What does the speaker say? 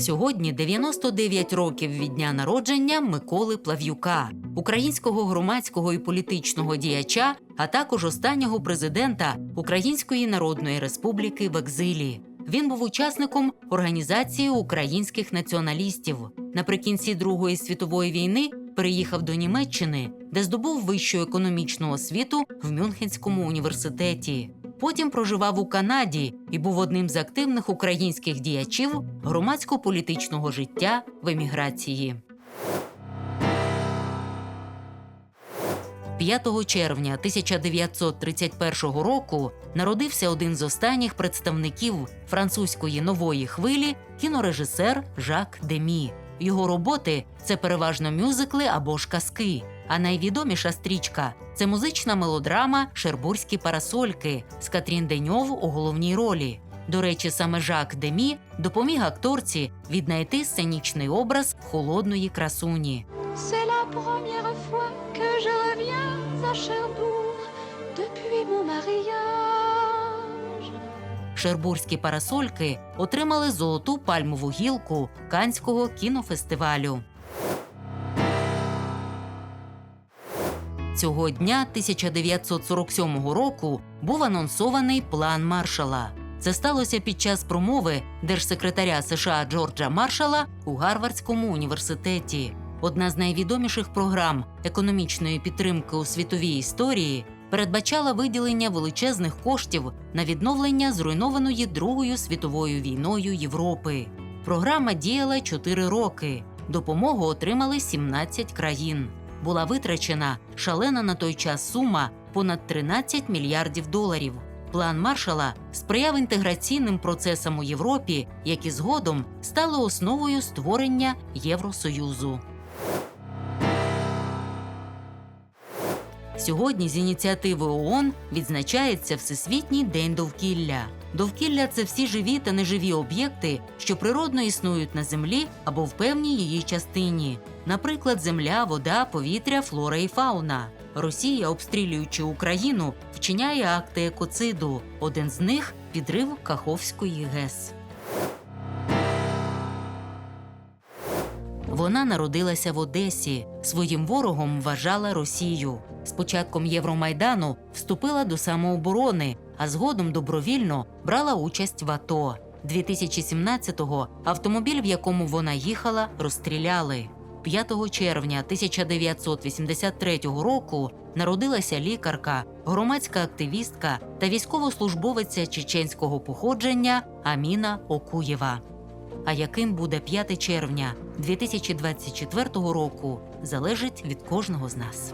Сьогодні 99 років від дня народження Миколи Плав'юка, українського громадського і політичного діяча, а також останнього президента Української Народної Республіки в екзилі. Він був учасником організації українських націоналістів. Наприкінці Другої світової війни переїхав до Німеччини, де здобув вищу економічну освіту в Мюнхенському університеті. Потім проживав у Канаді і був одним з активних українських діячів громадсько-політичного життя в еміграції. 5 червня 1931 року народився один з останніх представників французької нової хвилі кінорежисер Жак Демі. Його роботи це переважно мюзикли або ж казки. А найвідоміша стрічка це музична мелодрама Шербурські парасольки з Катрін Деньов у головній ролі. До речі, саме Жак Демі допоміг акторці віднайти сценічний образ холодної красуні. Шербурські парасольки отримали золоту пальмову гілку Канського кінофестивалю. Цього дня 1947 року був анонсований план Маршала. Це сталося під час промови держсекретаря США Джорджа Маршала у Гарвардському університеті. Одна з найвідоміших програм економічної підтримки у світовій історії передбачала виділення величезних коштів на відновлення зруйнованої Другою світовою війною Європи. Програма діяла 4 роки. Допомогу отримали 17 країн. Була витрачена шалена на той час сума понад 13 мільярдів доларів. План Маршала сприяв інтеграційним процесам у Європі, які згодом стали основою створення Євросоюзу. Сьогодні з ініціативи ООН відзначається Всесвітній день довкілля. Довкілля це всі живі та неживі об'єкти, що природно існують на землі або в певній її частині, наприклад, земля, вода, повітря, флора і фауна. Росія, обстрілюючи Україну, вчиняє акти екоциду. Один з них підрив Каховської ГЕС. Вона народилася в Одесі. Своїм ворогом вважала Росію. З початком Євромайдану вступила до самооборони, а згодом добровільно брала участь в АТО. 2017-го автомобіль, в якому вона їхала, розстріляли. 5 червня 1983 року народилася лікарка, громадська активістка та військовослужбовиця чеченського походження Аміна Окуєва. А яким буде 5 червня 2024 року, залежить від кожного з нас.